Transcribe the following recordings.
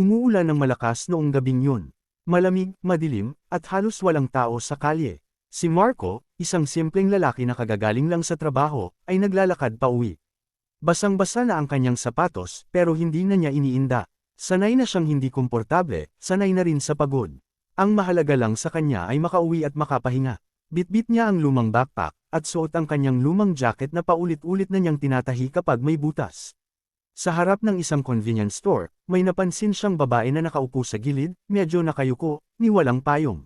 Umuulan ng malakas noong gabing yun. Malamig, madilim, at halos walang tao sa kalye. Si Marco, isang simpleng lalaki na kagagaling lang sa trabaho, ay naglalakad pa uwi. Basang-basa na ang kanyang sapatos, pero hindi na niya iniinda. Sanay na siyang hindi komportable, sanay na rin sa pagod. Ang mahalaga lang sa kanya ay makauwi at makapahinga. Bitbit niya ang lumang backpack, at suot ang kanyang lumang jacket na paulit-ulit na niyang tinatahi kapag may butas. Sa harap ng isang convenience store, may napansin siyang babae na nakaupo sa gilid, medyo nakayuko, ni walang payong.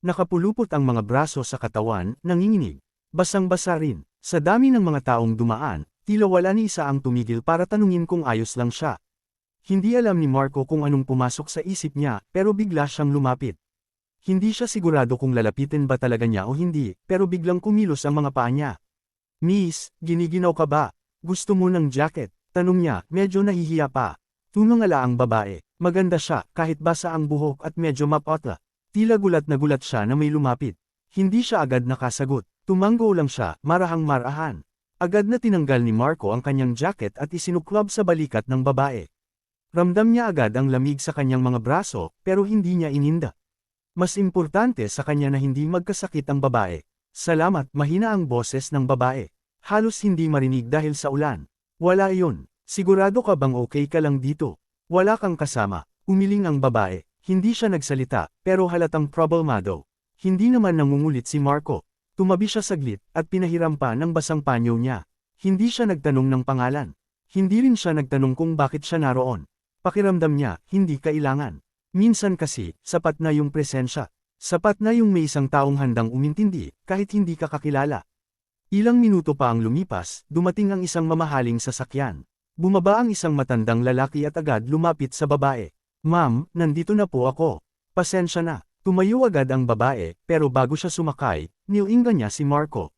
Nakapulupot ang mga braso sa katawan, nanginginig. Basang-basa rin. Sa dami ng mga taong dumaan, tila wala ni isa ang tumigil para tanungin kung ayos lang siya. Hindi alam ni Marco kung anong pumasok sa isip niya, pero bigla siyang lumapit. Hindi siya sigurado kung lalapitin ba talaga niya o hindi, pero biglang kumilos ang mga paa niya. Miss, giniginaw ka ba? Gusto mo ng jacket? Tanong niya, medyo nahihiya pa. Tumangala ang babae. Maganda siya, kahit basa ang buhok at medyo mapotla. Tila gulat na gulat siya na may lumapit. Hindi siya agad nakasagot. Tumanggo lang siya, marahang marahan. Agad na tinanggal ni Marco ang kanyang jacket at isinuklab sa balikat ng babae. Ramdam niya agad ang lamig sa kanyang mga braso, pero hindi niya ininda. Mas importante sa kanya na hindi magkasakit ang babae. Salamat, mahina ang boses ng babae. Halos hindi marinig dahil sa ulan. Wala iyon. Sigurado ka bang okay ka lang dito? Wala kang kasama. Umiling ang babae. Hindi siya nagsalita, pero halatang problemado. Hindi naman nangungulit si Marco. Tumabi siya saglit, at pinahiram pa ng basang panyo niya. Hindi siya nagtanong ng pangalan. Hindi rin siya nagtanong kung bakit siya naroon. Pakiramdam niya, hindi kailangan. Minsan kasi, sapat na yung presensya. Sapat na yung may isang taong handang umintindi, kahit hindi ka kakilala. Ilang minuto pa ang lumipas, dumating ang isang mamahaling sasakyan. Bumaba ang isang matandang lalaki at agad lumapit sa babae. Ma'am, nandito na po ako. Pasensya na. Tumayo agad ang babae, pero bago siya sumakay, nilinga niya si Marco.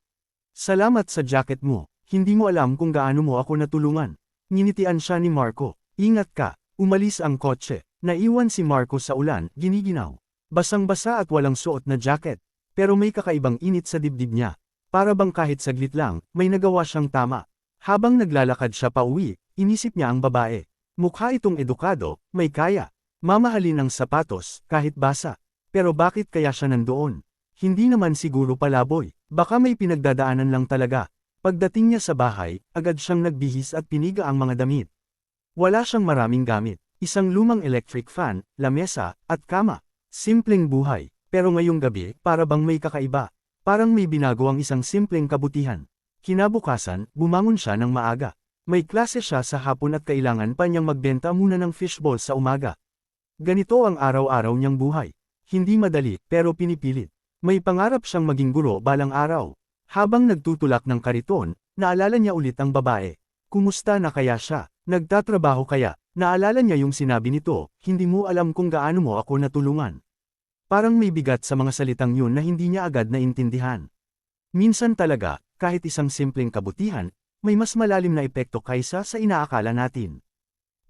Salamat sa jacket mo. Hindi mo alam kung gaano mo ako natulungan. Nginitian siya ni Marco. Ingat ka. Umalis ang kotse. Naiwan si Marco sa ulan, giniginaw. Basang-basa at walang suot na jacket. Pero may kakaibang init sa dibdib niya. Para bang kahit saglit lang, may nagawa siyang tama. Habang naglalakad siya pa uwi, inisip niya ang babae. Mukha itong edukado, may kaya. Mamahalin ang sapatos, kahit basa. Pero bakit kaya siya nandoon? Hindi naman siguro palaboy. Baka may pinagdadaanan lang talaga. Pagdating niya sa bahay, agad siyang nagbihis at piniga ang mga damit. Wala siyang maraming gamit. Isang lumang electric fan, lamesa, at kama. Simpleng buhay. Pero ngayong gabi, para bang may kakaiba. Parang may binago ang isang simpleng kabutihan. Kinabukasan, bumangon siya ng maaga. May klase siya sa hapon at kailangan pa niyang magbenta muna ng fishball sa umaga. Ganito ang araw-araw niyang buhay. Hindi madali, pero pinipilit. May pangarap siyang maging guro balang araw. Habang nagtutulak ng kariton, naalala niya ulit ang babae. Kumusta na kaya siya? Nagtatrabaho kaya? Naalala niya yung sinabi nito, hindi mo alam kung gaano mo ako natulungan. Parang may bigat sa mga salitang yun na hindi niya agad naintindihan. Minsan talaga, kahit isang simpleng kabutihan, may mas malalim na epekto kaysa sa inaakala natin.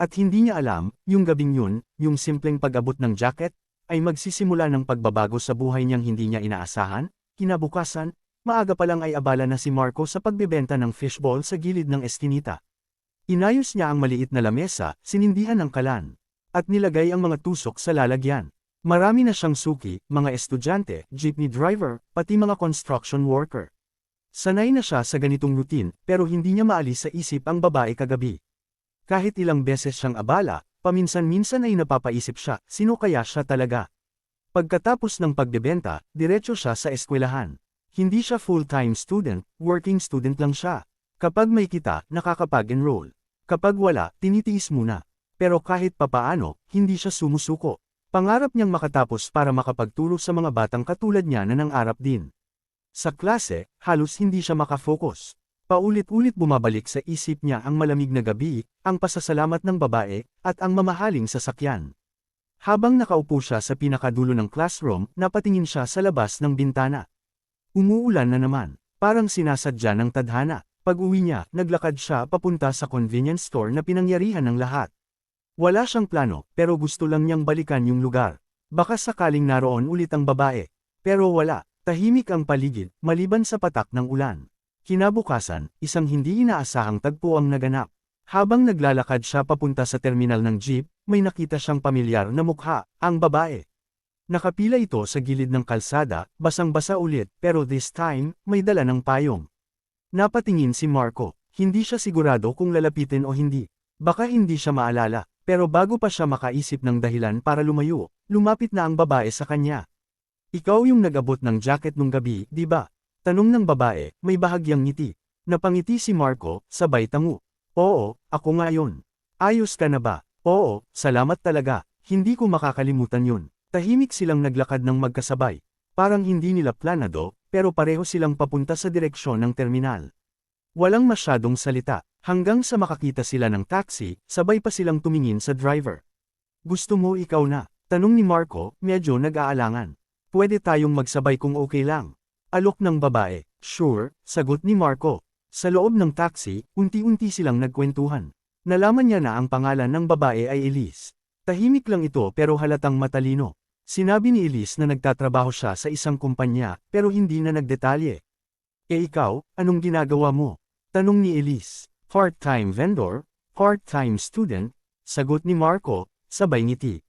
At hindi niya alam, yung gabing yun, yung simpleng pag-abot ng jacket, ay magsisimula ng pagbabago sa buhay niyang hindi niya inaasahan, kinabukasan, maaga pa lang ay abala na si Marco sa pagbebenta ng fishball sa gilid ng eskinita. Inayos niya ang maliit na lamesa, sinindihan ng kalan, at nilagay ang mga tusok sa lalagyan. Marami na siyang suki, mga estudyante, jeepney driver, pati mga construction worker. Sanay na siya sa ganitong routine, pero hindi niya maalis sa isip ang babae kagabi. Kahit ilang beses siyang abala, paminsan-minsan ay napapaisip siya, sino kaya siya talaga? Pagkatapos ng pagbebenta, diretso siya sa eskwelahan. Hindi siya full-time student, working student lang siya. Kapag may kita, nakakapag-enroll. Kapag wala, tinitiis muna. Pero kahit papaano, hindi siya sumusuko. Pangarap niyang makatapos para makapagturo sa mga batang katulad niya na nangarap din. Sa klase, halos hindi siya makafocus. Paulit-ulit bumabalik sa isip niya ang malamig na gabi, ang pasasalamat ng babae, at ang mamahaling sasakyan. Habang nakaupo siya sa pinakadulo ng classroom, napatingin siya sa labas ng bintana. Umuulan na naman, parang sinasadya ng tadhana. Pag-uwi niya, naglakad siya papunta sa convenience store na pinangyarihan ng lahat. Wala siyang plano, pero gusto lang niyang balikan yung lugar. Baka sakaling naroon ulit ang babae. Pero wala, tahimik ang paligid, maliban sa patak ng ulan. Kinabukasan, isang hindi inaasahang tagpo ang naganap. Habang naglalakad siya papunta sa terminal ng jeep, may nakita siyang pamilyar na mukha, ang babae. Nakapila ito sa gilid ng kalsada, basang-basa ulit, pero this time, may dala ng payong. Napatingin si Marco, hindi siya sigurado kung lalapitin o hindi. Baka hindi siya maalala, pero bago pa siya makaisip ng dahilan para lumayo, lumapit na ang babae sa kanya. Ikaw yung nag-abot ng jacket nung gabi, di ba? Tanong ng babae, may bahagyang ngiti. Napangiti si Marco, sabay tango. Oo, ako nga yun. Ayos ka na ba? Oo, salamat talaga, hindi ko makakalimutan yun. Tahimik silang naglakad ng magkasabay. Parang hindi nila planado, pero pareho silang papunta sa direksyon ng terminal. Walang masyadong salita, hanggang sa makakita sila ng taxi, sabay pa silang tumingin sa driver. Gusto mo ikaw na? Tanong ni Marco, medyo nag-aalangan. Pwede tayong magsabay kung okay lang. Alok ng babae, sure, sagot ni Marco. Sa loob ng taxi, unti-unti silang nagkwentuhan. Nalaman niya na ang pangalan ng babae ay Elise. Tahimik lang ito pero halatang matalino. Sinabi ni Elise na nagtatrabaho siya sa isang kumpanya, pero hindi na nagdetalye. E ikaw, anong ginagawa mo? Tanong ni Elise. Part-time vendor, part-time student, sagot ni Marco, sabay ngiti.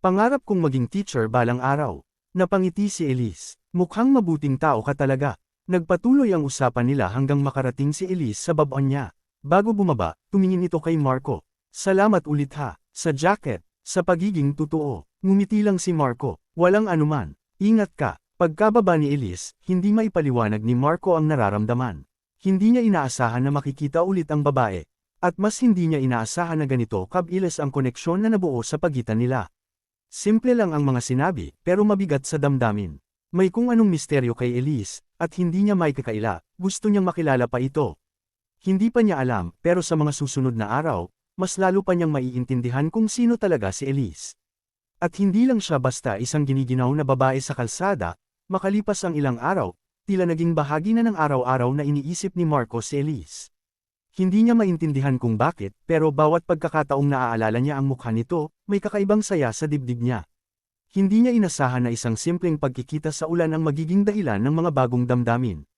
Pangarap kong maging teacher balang araw. Napangiti si Elise. Mukhang mabuting tao ka talaga. Nagpatuloy ang usapan nila hanggang makarating si Elise sa babon niya. Bago bumaba, tumingin ito kay Marco. Salamat ulit ha, sa jacket, sa pagiging totoo. Ngumiti lang si Marco, walang anuman. Ingat ka, pagkababa ni Elise, hindi maipaliwanag ni Marco ang nararamdaman. Hindi niya inaasahan na makikita ulit ang babae. At mas hindi niya inaasahan na ganito kabilis ang koneksyon na nabuo sa pagitan nila. Simple lang ang mga sinabi, pero mabigat sa damdamin. May kung anong misteryo kay Elise, at hindi niya may gusto niyang makilala pa ito. Hindi pa niya alam, pero sa mga susunod na araw, mas lalo pa niyang maiintindihan kung sino talaga si Elise. At hindi lang siya basta isang giniginaw na babae sa kalsada, makalipas ang ilang araw, tila naging bahagi na ng araw-araw na iniisip ni Marco si Elise. Hindi niya maintindihan kung bakit, pero bawat pagkakataong naaalala niya ang mukha nito, may kakaibang saya sa dibdib niya. Hindi niya inasahan na isang simpleng pagkikita sa ulan ang magiging dahilan ng mga bagong damdamin.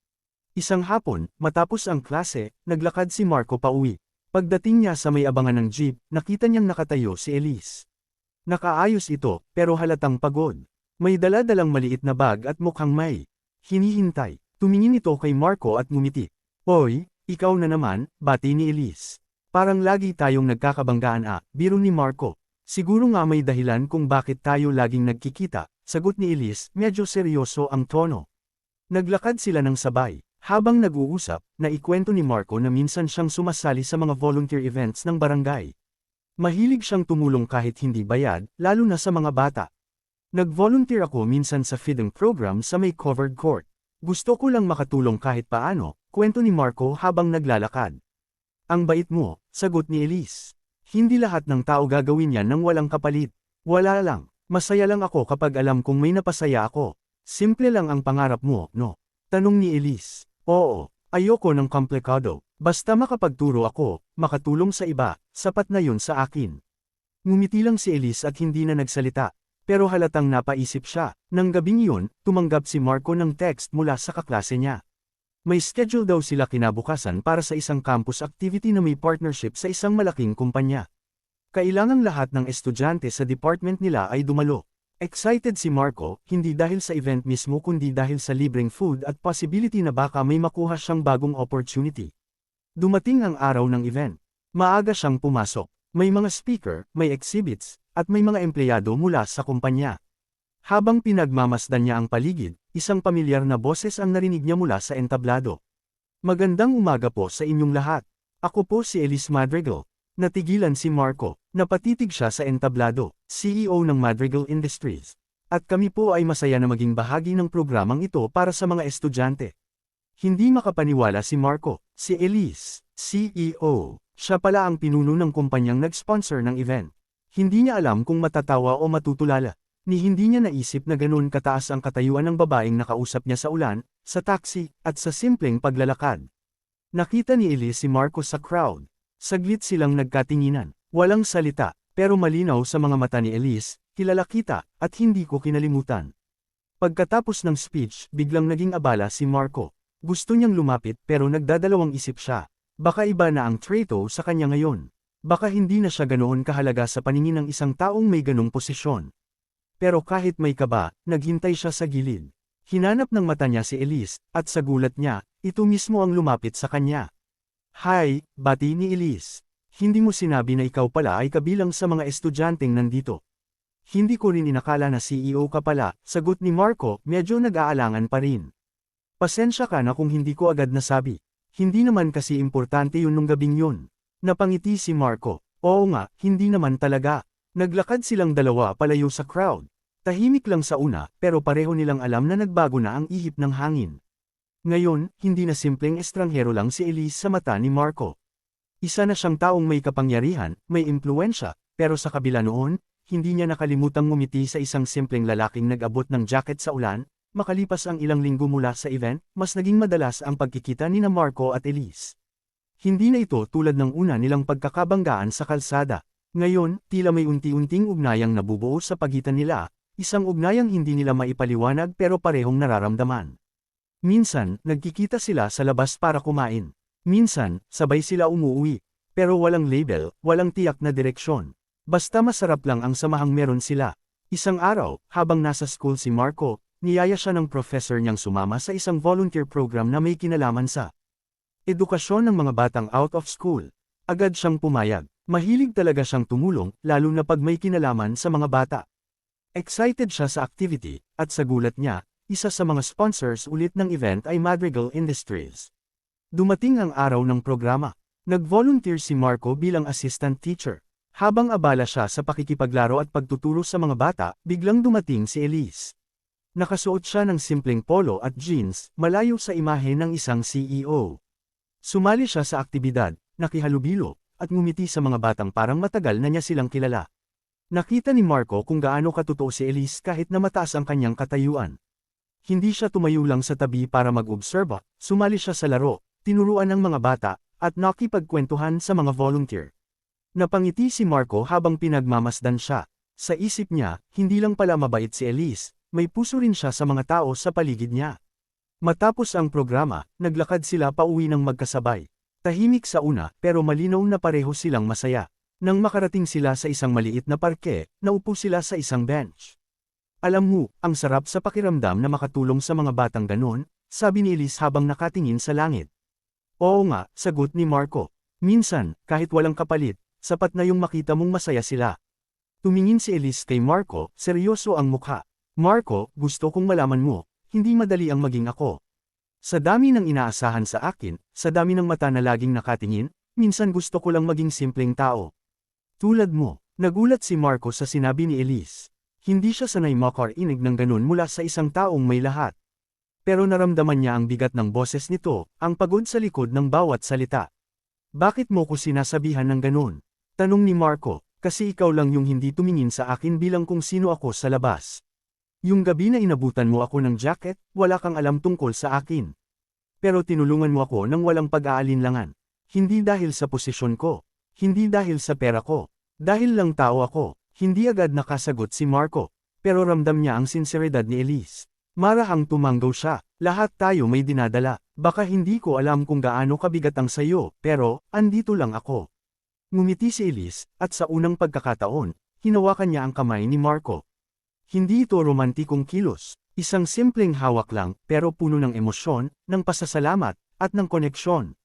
Isang hapon, matapos ang klase, naglakad si Marco pauwi. Pagdating niya sa may abangan ng jeep, nakita niyang nakatayo si Elise. Nakaayos ito, pero halatang pagod. May dala-dalang maliit na bag at mukhang may hinihintay. Tumingin ito kay Marco at ngumiti. Hoy, ikaw na naman, bati ni Elise. Parang lagi tayong nagkakabanggaan ah, biro ni Marco. Siguro nga may dahilan kung bakit tayo laging nagkikita, sagot ni Elise, medyo seryoso ang tono. Naglakad sila ng sabay. Habang nag-uusap, naikwento ni Marco na minsan siyang sumasali sa mga volunteer events ng barangay. Mahilig siyang tumulong kahit hindi bayad, lalo na sa mga bata. Nag-volunteer ako minsan sa feeding program sa may covered court. Gusto ko lang makatulong kahit paano, kwento ni Marco habang naglalakad. Ang bait mo, sagot ni Elise. Hindi lahat ng tao gagawin yan ng walang kapalit. Wala lang, masaya lang ako kapag alam kong may napasaya ako. Simple lang ang pangarap mo, no? Tanong ni Elise. Oo, ayoko ng komplikado. Basta makapagturo ako, makatulong sa iba, sapat na yun sa akin. Ngumiti lang si Elise at hindi na nagsalita, pero halatang napaisip siya. Nang gabing yun, tumanggap si Marco ng text mula sa kaklase niya. May schedule daw sila kinabukasan para sa isang campus activity na may partnership sa isang malaking kumpanya. Kailangang lahat ng estudyante sa department nila ay dumalo. Excited si Marco, hindi dahil sa event mismo kundi dahil sa libreng food at possibility na baka may makuha siyang bagong opportunity. Dumating ang araw ng event. Maaga siyang pumasok. May mga speaker, may exhibits, at may mga empleyado mula sa kumpanya. Habang pinagmamasdan niya ang paligid, isang pamilyar na boses ang narinig niya mula sa entablado. Magandang umaga po sa inyong lahat. Ako po si Elise Madrigal. Natigilan si Marco, napatitig siya sa entablado, CEO ng Madrigal Industries. At kami po ay masaya na maging bahagi ng programang ito para sa mga estudyante. Hindi makapaniwala si Marco, si Elise, CEO. Siya pala ang pinuno ng kumpanyang nag-sponsor ng event. Hindi niya alam kung matatawa o matutulala. Ni hindi niya naisip na ganoon kataas ang katayuan ng babaeng nakausap niya sa ulan, sa taxi, at sa simpleng paglalakad. Nakita ni Elise si Marco sa crowd. Saglit silang nagkatinginan. Walang salita, pero malinaw sa mga mata ni Elise, kilala kita, at hindi ko kinalimutan. Pagkatapos ng speech, biglang naging abala si Marco. Gusto niyang lumapit pero nagdadalawang isip siya. Baka iba na ang Trato sa kanya ngayon. Baka hindi na siya ganoon kahalaga sa paningin ng isang taong may ganong posisyon. Pero kahit may kaba, naghintay siya sa gilid. Hinanap ng mata niya si Elise, at sa gulat niya, ito mismo ang lumapit sa kanya. Hi, bati ni Elise. Hindi mo sinabi na ikaw pala ay kabilang sa mga estudyanteng nandito. Hindi ko rin inakala na CEO ka pala, sagot ni Marco, medyo nag-aalangan pa rin. Pasensya ka na kung hindi ko agad nasabi. Hindi naman kasi importante yun nung gabing yun. Napangiti si Marco. Oo nga, hindi naman talaga. Naglakad silang dalawa palayo sa crowd. Tahimik lang sa una, pero pareho nilang alam na nagbago na ang ihip ng hangin. Ngayon, hindi na simpleng estranghero lang si Elise sa mata ni Marco. Isa na siyang taong may kapangyarihan, may impluensya, pero sa kabila noon, hindi niya nakalimutang ngumiti sa isang simpleng lalaking nag-abot ng jacket sa ulan, makalipas ang ilang linggo mula sa event, mas naging madalas ang pagkikita ni na Marco at Elise. Hindi na ito tulad ng una nilang pagkakabanggaan sa kalsada. Ngayon, tila may unti-unting ugnayang nabubuo sa pagitan nila, isang ugnayang hindi nila maipaliwanag pero parehong nararamdaman. Minsan, nagkikita sila sa labas para kumain. Minsan, sabay sila umuwi. Pero walang label, walang tiyak na direksyon. Basta masarap lang ang samahang meron sila. Isang araw, habang nasa school si Marco, niyaya siya ng professor niyang sumama sa isang volunteer program na may kinalaman sa Edukasyon ng mga batang out of school. Agad siyang pumayag. Mahilig talaga siyang tumulong, lalo na pag may kinalaman sa mga bata. Excited siya sa activity, at sa gulat niya, isa sa mga sponsors ulit ng event ay Madrigal Industries. Dumating ang araw ng programa. Nag-volunteer si Marco bilang assistant teacher. Habang abala siya sa pakikipaglaro at pagtuturo sa mga bata, biglang dumating si Elise. Nakasuot siya ng simpleng polo at jeans, malayo sa imahe ng isang CEO. Sumali siya sa aktibidad, nakihalubilo, at ngumiti sa mga batang parang matagal na niya silang kilala. Nakita ni Marco kung gaano katotoo si Elise kahit na mataas ang kanyang katayuan. Hindi siya tumayo lang sa tabi para mag-obserba, sumali siya sa laro, tinuruan ng mga bata, at nakipagkwentuhan sa mga volunteer. Napangiti si Marco habang pinagmamasdan siya. Sa isip niya, hindi lang pala mabait si Elise, may puso rin siya sa mga tao sa paligid niya. Matapos ang programa, naglakad sila pauwi ng magkasabay. Tahimik sa una, pero malinaw na pareho silang masaya. Nang makarating sila sa isang maliit na parke, naupo sila sa isang bench. Alam mo, ang sarap sa pakiramdam na makatulong sa mga batang ganon, sabi ni Elise habang nakatingin sa langit. Oo nga, sagot ni Marco. Minsan, kahit walang kapalit, sapat na yung makita mong masaya sila. Tumingin si Elise kay Marco, seryoso ang mukha. Marco, gusto kong malaman mo, hindi madali ang maging ako. Sa dami ng inaasahan sa akin, sa dami ng mata na laging nakatingin, minsan gusto ko lang maging simpleng tao. Tulad mo, nagulat si Marco sa sinabi ni Elise. Hindi siya sanay makarinig ng ganun mula sa isang taong may lahat. Pero naramdaman niya ang bigat ng boses nito, ang pagod sa likod ng bawat salita. Bakit mo ko sinasabihan ng ganun? Tanong ni Marco, kasi ikaw lang yung hindi tumingin sa akin bilang kung sino ako sa labas. Yung gabi na inabutan mo ako ng jacket, wala kang alam tungkol sa akin. Pero tinulungan mo ako nang walang pag-aalinlangan. Hindi dahil sa posisyon ko. Hindi dahil sa pera ko. Dahil lang tao ako. Hindi agad nakasagot si Marco. Pero ramdam niya ang sinseridad ni Elise. Marahang tumanggaw siya. Lahat tayo may dinadala. Baka hindi ko alam kung gaano kabigat ang sayo, pero, andito lang ako. Ngumiti si Elise, at sa unang pagkakataon, hinawakan niya ang kamay ni Marco. Hindi ito romantikong kilos, isang simpleng hawak lang pero puno ng emosyon, ng pasasalamat, at ng koneksyon.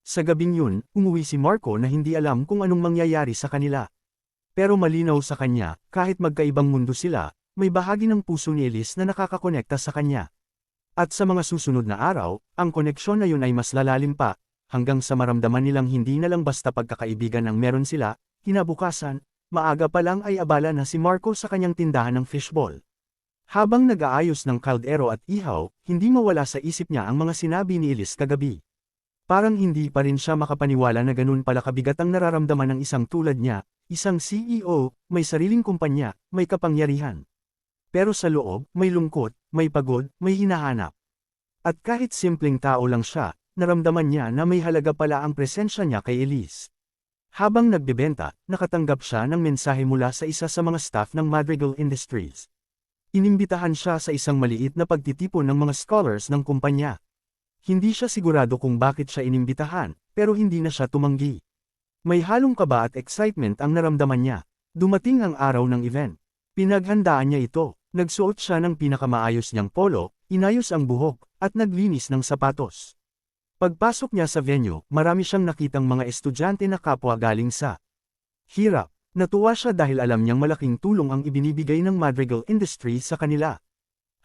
Sa gabing yun, umuwi si Marco na hindi alam kung anong mangyayari sa kanila. Pero malinaw sa kanya, kahit magkaibang mundo sila, may bahagi ng puso ni Elise na nakakakonekta sa kanya. At sa mga susunod na araw, ang koneksyon na yun ay mas lalalim pa, hanggang sa maramdaman nilang hindi na lang basta pagkakaibigan ang meron sila, kinabukasan, Maaga pa lang ay abala na si Marco sa kanyang tindahan ng fishball. Habang nag-aayos ng kaldero at ihaw, hindi mawala sa isip niya ang mga sinabi ni Elise kagabi. Parang hindi pa rin siya makapaniwala na ganun pala kabigat ang nararamdaman ng isang tulad niya, isang CEO, may sariling kumpanya, may kapangyarihan. Pero sa loob, may lungkot, may pagod, may hinahanap. At kahit simpleng tao lang siya, naramdaman niya na may halaga pala ang presensya niya kay Elise. Habang nagbebenta, nakatanggap siya ng mensahe mula sa isa sa mga staff ng Madrigal Industries. Inimbitahan siya sa isang maliit na pagtitipon ng mga scholars ng kumpanya. Hindi siya sigurado kung bakit siya inimbitahan, pero hindi na siya tumanggi. May halong kaba at excitement ang naramdaman niya. Dumating ang araw ng event. Pinaghandaan niya ito. Nagsuot siya ng pinakamaayos niyang polo, inayos ang buhok, at naglinis ng sapatos. Pagpasok niya sa venue, marami siyang nakitang mga estudyante na kapwa galing sa hirap. Natuwa siya dahil alam niyang malaking tulong ang ibinibigay ng Madrigal Industry sa kanila.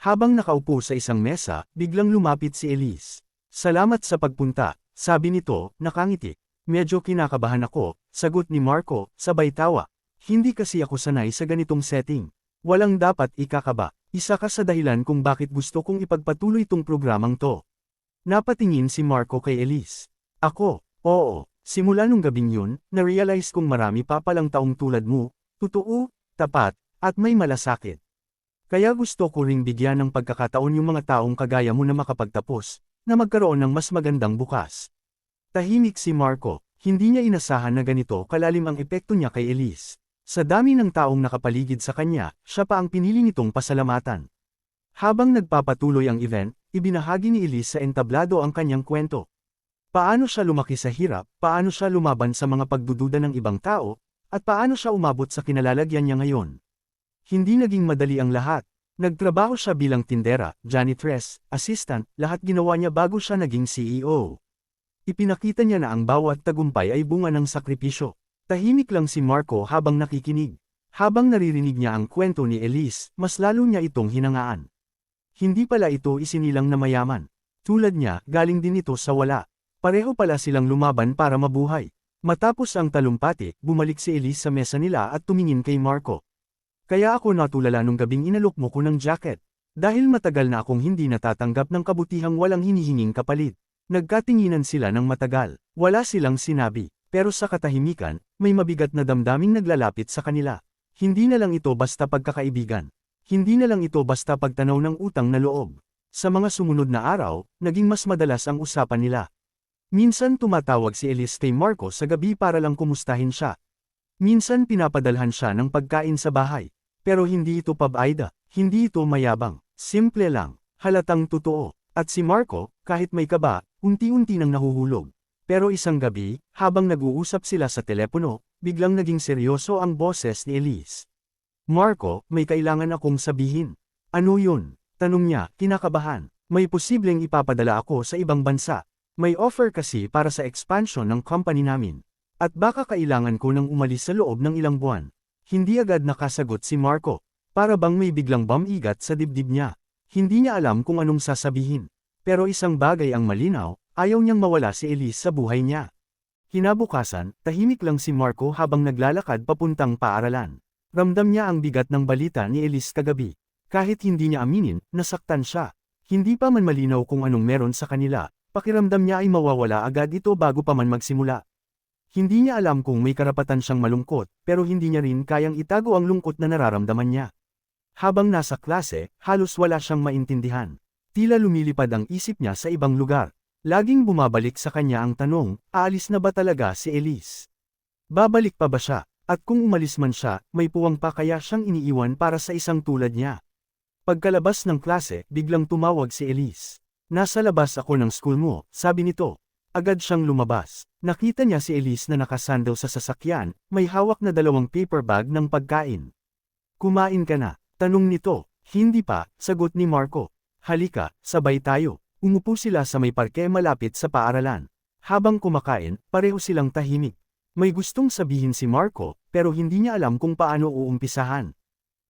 Habang nakaupo sa isang mesa, biglang lumapit si Elise. Salamat sa pagpunta, sabi nito, nakangiti. Medyo kinakabahan ako, sagot ni Marco, sabay tawa. Hindi kasi ako sanay sa ganitong setting. Walang dapat ikakaba. Isa ka sa dahilan kung bakit gusto kong ipagpatuloy tong programang to. Napatingin si Marco kay Elise. Ako, oo, simula nung gabing yun, na-realize kong marami pa palang taong tulad mo, totoo, tapat, at may malasakit. Kaya gusto ko ring bigyan ng pagkakataon yung mga taong kagaya mo na makapagtapos, na magkaroon ng mas magandang bukas. Tahimik si Marco, hindi niya inasahan na ganito kalalim ang epekto niya kay Elise. Sa dami ng taong nakapaligid sa kanya, siya pa ang pinili nitong pasalamatan. Habang nagpapatuloy ang event, ibinahagi ni Elise sa entablado ang kanyang kwento. Paano siya lumaki sa hirap, paano siya lumaban sa mga pagdududa ng ibang tao, at paano siya umabot sa kinalalagyan niya ngayon. Hindi naging madali ang lahat. Nagtrabaho siya bilang tindera, janitress, assistant, lahat ginawa niya bago siya naging CEO. Ipinakita niya na ang bawat tagumpay ay bunga ng sakripisyo. Tahimik lang si Marco habang nakikinig. Habang naririnig niya ang kwento ni Elise, mas lalo niya itong hinangaan. Hindi pala ito isinilang na mayaman. Tulad niya, galing din ito sa wala. Pareho pala silang lumaban para mabuhay. Matapos ang talumpati, bumalik si Elise sa mesa nila at tumingin kay Marco. Kaya ako natulala nung gabing inalok mo ko ng jacket. Dahil matagal na akong hindi natatanggap ng kabutihang walang hinihinging kapalit. Nagkatinginan sila ng matagal. Wala silang sinabi. Pero sa katahimikan, may mabigat na damdaming naglalapit sa kanila. Hindi na lang ito basta pagkakaibigan. Hindi na lang ito basta pagtanaw ng utang na loob. Sa mga sumunod na araw, naging mas madalas ang usapan nila. Minsan tumatawag si Elise kay Marco sa gabi para lang kumustahin siya. Minsan pinapadalhan siya ng pagkain sa bahay. Pero hindi ito pabayda, hindi ito mayabang, simple lang, halatang totoo. At si Marco, kahit may kaba, unti-unti nang nahuhulog. Pero isang gabi, habang nag-uusap sila sa telepono, biglang naging seryoso ang boses ni Elise. Marco, may kailangan akong sabihin. Ano yun? Tanong niya, kinakabahan. May posibleng ipapadala ako sa ibang bansa. May offer kasi para sa expansion ng company namin. At baka kailangan ko nang umalis sa loob ng ilang buwan. Hindi agad nakasagot si Marco. Para bang may biglang bamigat sa dibdib niya. Hindi niya alam kung anong sasabihin. Pero isang bagay ang malinaw, ayaw niyang mawala si Elise sa buhay niya. Kinabukasan, tahimik lang si Marco habang naglalakad papuntang paaralan. Ramdam niya ang bigat ng balita ni Elise kagabi. Kahit hindi niya aminin, nasaktan siya. Hindi pa man malinaw kung anong meron sa kanila, pakiramdam niya ay mawawala agad ito bago pa man magsimula. Hindi niya alam kung may karapatan siyang malungkot, pero hindi niya rin kayang itago ang lungkot na nararamdaman niya. Habang nasa klase, halos wala siyang maintindihan. Tila lumilipad ang isip niya sa ibang lugar. Laging bumabalik sa kanya ang tanong, aalis na ba talaga si Elise? Babalik pa ba siya? At kung umalis man siya, may puwang pa kaya siyang iniiwan para sa isang tulad niya. Pagkalabas ng klase, biglang tumawag si Elise. Nasa labas ako ng school mo, sabi nito. Agad siyang lumabas. Nakita niya si Elise na nakasandal sa sasakyan, may hawak na dalawang paper bag ng pagkain. Kumain ka na, tanong nito. Hindi pa, sagot ni Marco. Halika, sabay tayo. Umupo sila sa may parke malapit sa paaralan. Habang kumakain, pareho silang tahimik. May gustong sabihin si Marco, pero hindi niya alam kung paano uumpisahan.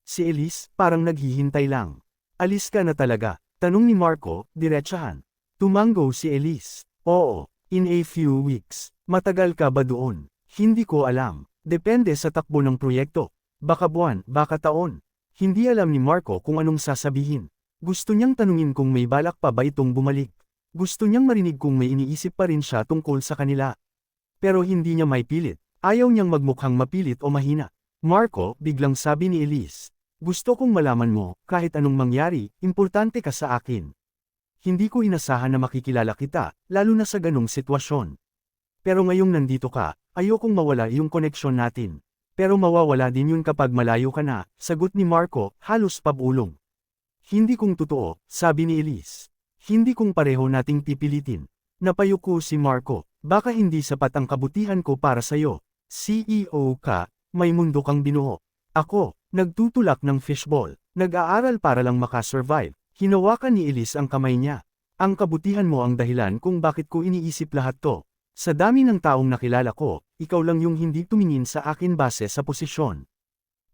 Si Elise, parang naghihintay lang. Alis ka na talaga, tanong ni Marco, diretsahan. Tumango si Elise. Oo, in a few weeks. Matagal ka ba doon? Hindi ko alam. Depende sa takbo ng proyekto. Baka buwan, baka taon. Hindi alam ni Marco kung anong sasabihin. Gusto niyang tanungin kung may balak pa ba itong bumalik. Gusto niyang marinig kung may iniisip pa rin siya tungkol sa kanila. Pero hindi niya may pilit. Ayaw niyang magmukhang mapilit o mahina. Marco, biglang sabi ni Elise. Gusto kong malaman mo, kahit anong mangyari, importante ka sa akin. Hindi ko inasahan na makikilala kita, lalo na sa ganong sitwasyon. Pero ngayong nandito ka, ayokong mawala yung koneksyon natin. Pero mawawala din yun kapag malayo ka na, sagot ni Marco, halos pabulong. Hindi kong totoo, sabi ni Elise. Hindi kong pareho nating pipilitin. Napayuko si Marco. Baka hindi sapat ang kabutihan ko para sa'yo. CEO ka, may mundo kang binuo. Ako, nagtutulak ng fishball, nag-aaral para lang makasurvive. Hinawakan ni Elise ang kamay niya. Ang kabutihan mo ang dahilan kung bakit ko iniisip lahat to. Sa dami ng taong nakilala ko, ikaw lang yung hindi tumingin sa akin base sa posisyon.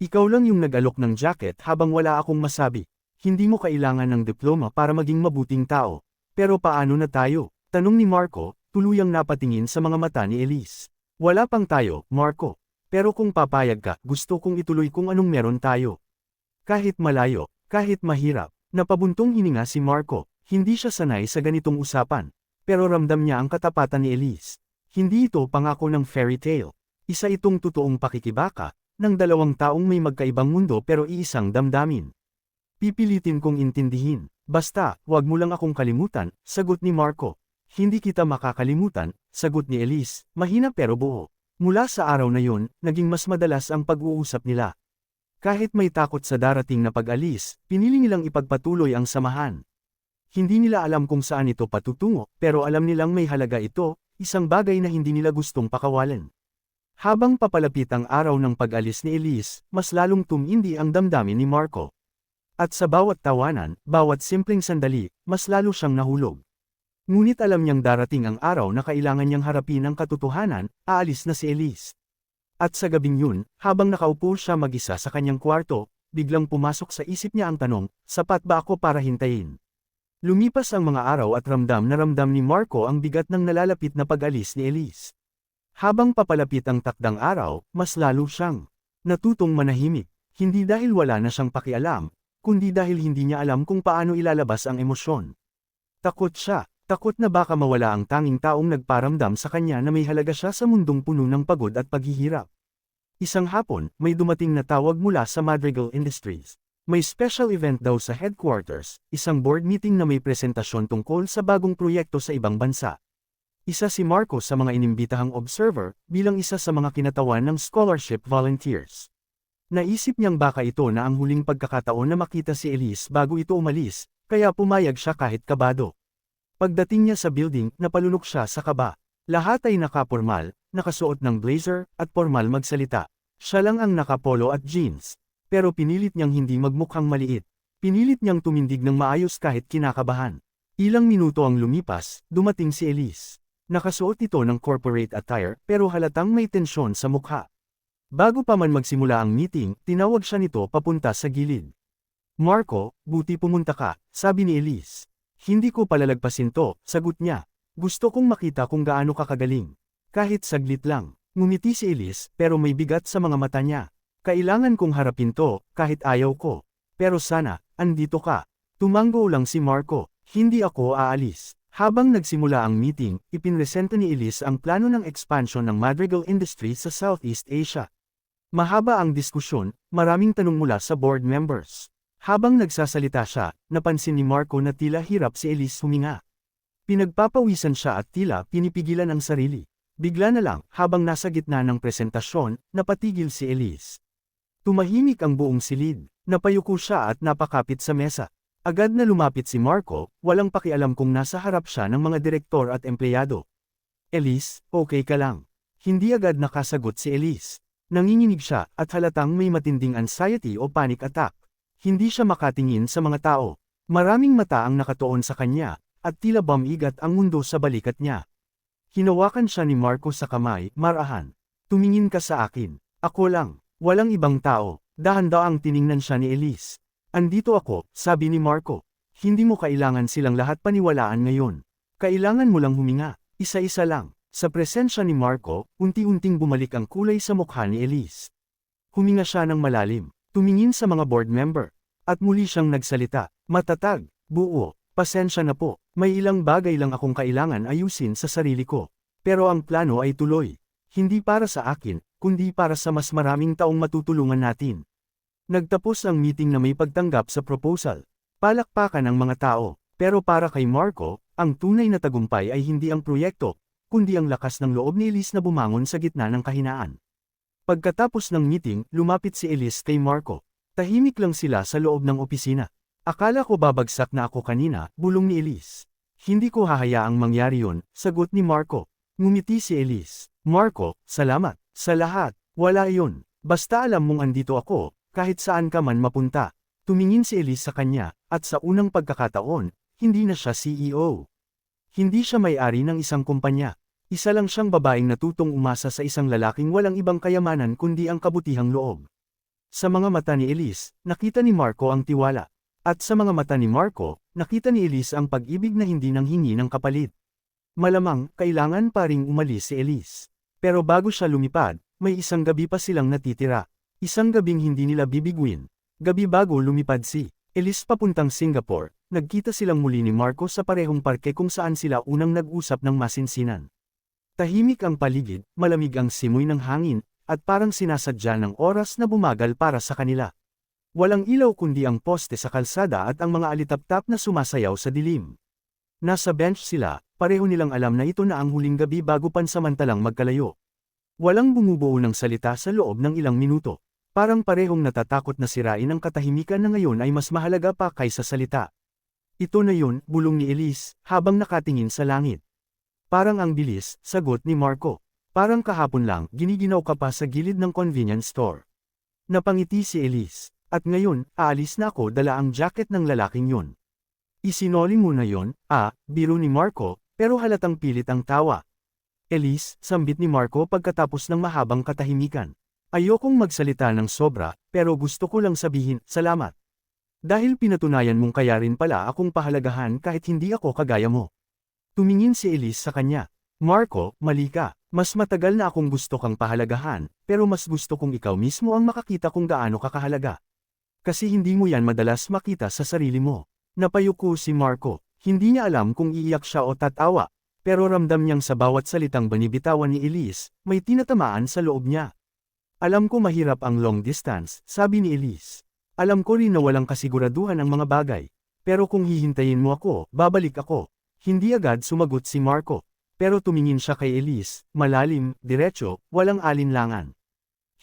Ikaw lang yung nag-alok ng jacket habang wala akong masabi. Hindi mo kailangan ng diploma para maging mabuting tao. Pero paano na tayo? Tanong ni Marco, tuluyang napatingin sa mga mata ni Elise. Wala pang tayo, Marco. Pero kung papayag ka, gusto kong ituloy kung anong meron tayo. Kahit malayo, kahit mahirap, napabuntong hininga si Marco, hindi siya sanay sa ganitong usapan. Pero ramdam niya ang katapatan ni Elise. Hindi ito pangako ng fairy tale. Isa itong totoong pakikibaka, ng dalawang taong may magkaibang mundo pero iisang damdamin. Pipilitin kong intindihin. Basta, wag mo lang akong kalimutan, sagot ni Marco. Hindi kita makakalimutan, sagot ni Elise, mahina pero buo. Mula sa araw na yun, naging mas madalas ang pag-uusap nila. Kahit may takot sa darating na pag-alis, pinili nilang ipagpatuloy ang samahan. Hindi nila alam kung saan ito patutungo, pero alam nilang may halaga ito, isang bagay na hindi nila gustong pakawalan. Habang papalapit ang araw ng pag-alis ni Elise, mas lalong tumindi ang damdamin ni Marco. At sa bawat tawanan, bawat simpleng sandali, mas lalo siyang nahulog. Ngunit alam niyang darating ang araw na kailangan niyang harapin ang katotohanan, aalis na si Elise. At sa gabing yun, habang nakaupo siya mag-isa sa kanyang kwarto, biglang pumasok sa isip niya ang tanong, sapat ba ako para hintayin? Lumipas ang mga araw at ramdam na ramdam ni Marco ang bigat ng nalalapit na pag-alis ni Elise. Habang papalapit ang takdang araw, mas lalo siyang natutong manahimik, hindi dahil wala na siyang pakialam, kundi dahil hindi niya alam kung paano ilalabas ang emosyon. Takot siya, takot na baka mawala ang tanging taong nagparamdam sa kanya na may halaga siya sa mundong puno ng pagod at paghihirap. Isang hapon, may dumating na tawag mula sa Madrigal Industries. May special event daw sa headquarters, isang board meeting na may presentasyon tungkol sa bagong proyekto sa ibang bansa. Isa si Marco sa mga inimbitahang observer, bilang isa sa mga kinatawan ng scholarship volunteers. Naisip niyang baka ito na ang huling pagkakataon na makita si Elise bago ito umalis, kaya pumayag siya kahit kabado. Pagdating niya sa building, napalunok siya sa kaba. Lahat ay nakapormal, nakasuot ng blazer, at formal magsalita. Siya lang ang nakapolo at jeans. Pero pinilit niyang hindi magmukhang maliit. Pinilit niyang tumindig ng maayos kahit kinakabahan. Ilang minuto ang lumipas, dumating si Elise. Nakasuot ito ng corporate attire pero halatang may tensyon sa mukha. Bago pa man magsimula ang meeting, tinawag siya nito papunta sa gilid. Marco, buti pumunta ka, sabi ni Elise. Hindi ko palalagpasin to, sagot niya. Gusto kong makita kung gaano ka kagaling. Kahit saglit lang. Ngumiti si Elise, pero may bigat sa mga mata niya. Kailangan kong harapin to, kahit ayaw ko. Pero sana, andito ka. Tumango lang si Marco. Hindi ako aalis. Habang nagsimula ang meeting, ipinresenta ni Elise ang plano ng expansion ng Madrigal Industries sa Southeast Asia. Mahaba ang diskusyon, maraming tanong mula sa board members. Habang nagsasalita siya, napansin ni Marco na tila hirap si Elise huminga. Pinagpapawisan siya at tila pinipigilan ang sarili. Bigla na lang, habang nasa gitna ng presentasyon, napatigil si Elise. Tumahimik ang buong silid, napayuko siya at napakapit sa mesa. Agad na lumapit si Marco, walang pakialam kung nasa harap siya ng mga direktor at empleyado. Elise, okay ka lang. Hindi agad nakasagot si Elise. Nanginginig siya at halatang may matinding anxiety o panic attack. Hindi siya makatingin sa mga tao. Maraming mata ang nakatuon sa kanya, at tila bamigat ang mundo sa balikat niya. Hinawakan siya ni Marco sa kamay, marahan. Tumingin ka sa akin. Ako lang. Walang ibang tao. Dahan-daang tiningnan siya ni Elise. Andito ako, sabi ni Marco. Hindi mo kailangan silang lahat paniwalaan ngayon. Kailangan mo lang huminga, isa-isa lang. Sa presensya ni Marco, unti-unting bumalik ang kulay sa mukha ni Elise. Huminga siya ng malalim, tumingin sa mga board member, at muli siyang nagsalita, matatag, buo, pasensya na po, may ilang bagay lang akong kailangan ayusin sa sarili ko. Pero ang plano ay tuloy. Hindi para sa akin, kundi para sa mas maraming taong matutulungan natin. Nagtapos ang meeting na may pagtanggap sa proposal. Palakpakan ng mga tao, pero para kay Marco, ang tunay na tagumpay ay hindi ang proyekto, kundi ang lakas ng loob ni Elise na bumangon sa gitna ng kahinaan. Pagkatapos ng meeting, lumapit si Elise kay Marco. Tahimik lang sila sa loob ng opisina. Akala ko babagsak na ako kanina, bulong ni Elise. Hindi ko hahayaang mangyari yun, sagot ni Marco. Ngumiti si Elise. Marco, salamat. Sa lahat, wala iyon. Basta alam mong andito ako, kahit saan ka man mapunta. Tumingin si Elise sa kanya, at sa unang pagkakataon, hindi na siya CEO. Hindi siya may-ari ng isang kumpanya. Isa lang siyang babaeng natutong umasa sa isang lalaking walang ibang kayamanan kundi ang kabutihang loob. Sa mga mata ni Elise, nakita ni Marco ang tiwala. At sa mga mata ni Marco, nakita ni Elise ang pag-ibig na hindi nang hingi ng kapalit. Malamang, kailangan pa ring umalis si Elise. Pero bago siya lumipad, may isang gabi pa silang natitira. Isang gabing hindi nila bibigwin. Gabi bago lumipad si Elise papuntang Singapore, nagkita silang muli ni Marco sa parehong parke kung saan sila unang nag-usap ng masinsinan. Tahimik ang paligid, malamig ang simoy ng hangin, at parang sinasadya ng oras na bumagal para sa kanila. Walang ilaw kundi ang poste sa kalsada at ang mga alitaptap na sumasayaw sa dilim. Nasa bench sila, pareho nilang alam na ito na ang huling gabi bago pansamantalang magkalayo. Walang bumubuo ng salita sa loob ng ilang minuto. Parang parehong natatakot na sirain ang katahimikan na ngayon ay mas mahalaga pa kaysa salita. Ito na yun, bulong ni Elise, habang nakatingin sa langit. Parang ang bilis, sagot ni Marco. Parang kahapon lang, giniginaw ka pa sa gilid ng convenience store. Napangiti si Elise. At ngayon, aalis na ako dala ang jacket ng lalaking yun. Isinoli mo na yon, ah, biro ni Marco, pero halatang pilit ang tawa. Elise, sambit ni Marco pagkatapos ng mahabang katahimikan. Ayokong magsalita ng sobra, pero gusto ko lang sabihin, salamat. Dahil pinatunayan mong kaya rin pala akong pahalagahan kahit hindi ako kagaya mo. Tumingin si Elise sa kanya. Marco, mali ka. Mas matagal na akong gusto kang pahalagahan, pero mas gusto kong ikaw mismo ang makakita kung gaano ka kahalaga. Kasi hindi mo yan madalas makita sa sarili mo. Napayuko si Marco. Hindi niya alam kung iiyak siya o tatawa, pero ramdam niyang sa bawat salitang banibitawan ni Elise, may tinatamaan sa loob niya. Alam ko mahirap ang long distance, sabi ni Elise. Alam ko rin na walang kasiguraduhan ang mga bagay. Pero kung hihintayin mo ako, babalik ako. Hindi agad sumagot si Marco. Pero tumingin siya kay Elise, malalim, diretso, walang alinlangan.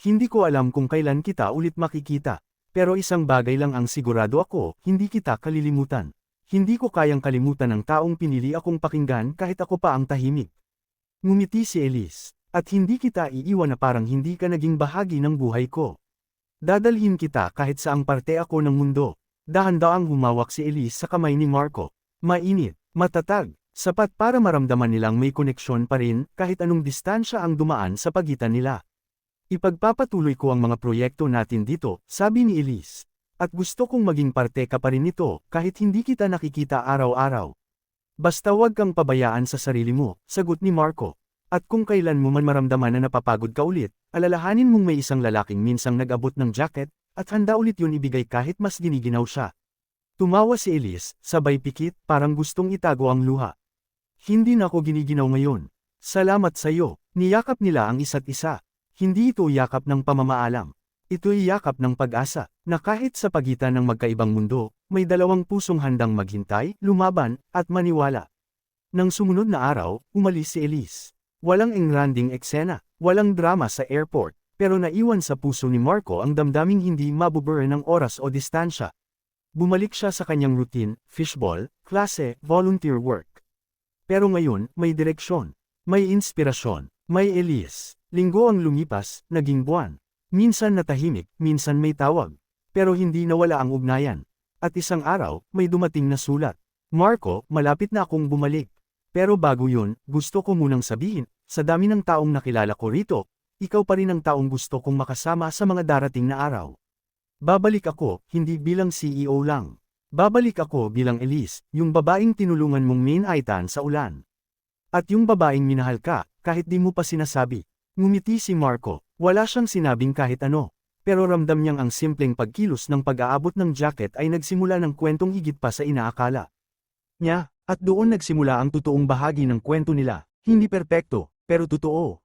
Hindi ko alam kung kailan kita ulit makikita. Pero isang bagay lang ang sigurado ako, hindi kita kalilimutan. Hindi ko kayang kalimutan ang taong pinili akong pakinggan kahit ako pa ang tahimik. Ngumiti si Elise, at hindi kita iiwan na parang hindi ka naging bahagi ng buhay ko. Dadalhin kita kahit saang parte ako ng mundo. Dahan-daang humawak si Elise sa kamay ni Marco. Mainit, matatag, sapat para maramdaman nilang may koneksyon pa rin kahit anong distansya ang dumaan sa pagitan nila. Ipagpapatuloy ko ang mga proyekto natin dito, sabi ni Elise. At gusto kong maging parte ka pa rin nito, kahit hindi kita nakikita araw-araw. Basta huwag kang pabayaan sa sarili mo, sagot ni Marco. At kung kailan mo man maramdaman na napapagod ka ulit, alalahanin mong may isang lalaking minsang nag-abot ng jacket, at handa ulit yun ibigay kahit mas giniginaw siya. Tumawa si Elise, sabay pikit, parang gustong itago ang luha. Hindi na ako giniginaw ngayon. Salamat sa iyo, niyakap nila ang isa't isa. Hindi ito yakap ng pamamaalam. Ito'y yakap ng pag-asa, na kahit sa pagitan ng magkaibang mundo, may dalawang pusong handang maghintay, lumaban, at maniwala. Nang sumunod na araw, umalis si Elise. Walang engranding eksena, walang drama sa airport, pero naiwan sa puso ni Marco ang damdaming hindi mabubure ng oras o distansya. Bumalik siya sa kanyang routine, fishball, klase, volunteer work. Pero ngayon, may direksyon, may inspirasyon, may Elise. Linggo ang lumipas, naging buwan. Minsan natahimik, minsan may tawag. Pero hindi nawala ang ugnayan. At isang araw, may dumating na sulat. Marco, malapit na akong bumalik. Pero bago yun, gusto ko munang sabihin, sa dami ng taong nakilala ko rito, ikaw pa rin ang taong gusto kong makasama sa mga darating na araw. Babalik ako, hindi bilang CEO lang. Babalik ako bilang Elise, yung babaeng tinulungan mong main aitan sa ulan. At yung babaeng minahal ka, kahit di mo pa sinasabi. Ngumiti si Marco, wala siyang sinabing kahit ano. Pero ramdam niyang ang simpleng pagkilos ng pag-aabot ng jacket ay nagsimula ng kwentong higit pa sa inaakala. Niya, at doon nagsimula ang totoong bahagi ng kwento nila, hindi perpekto, pero totoo.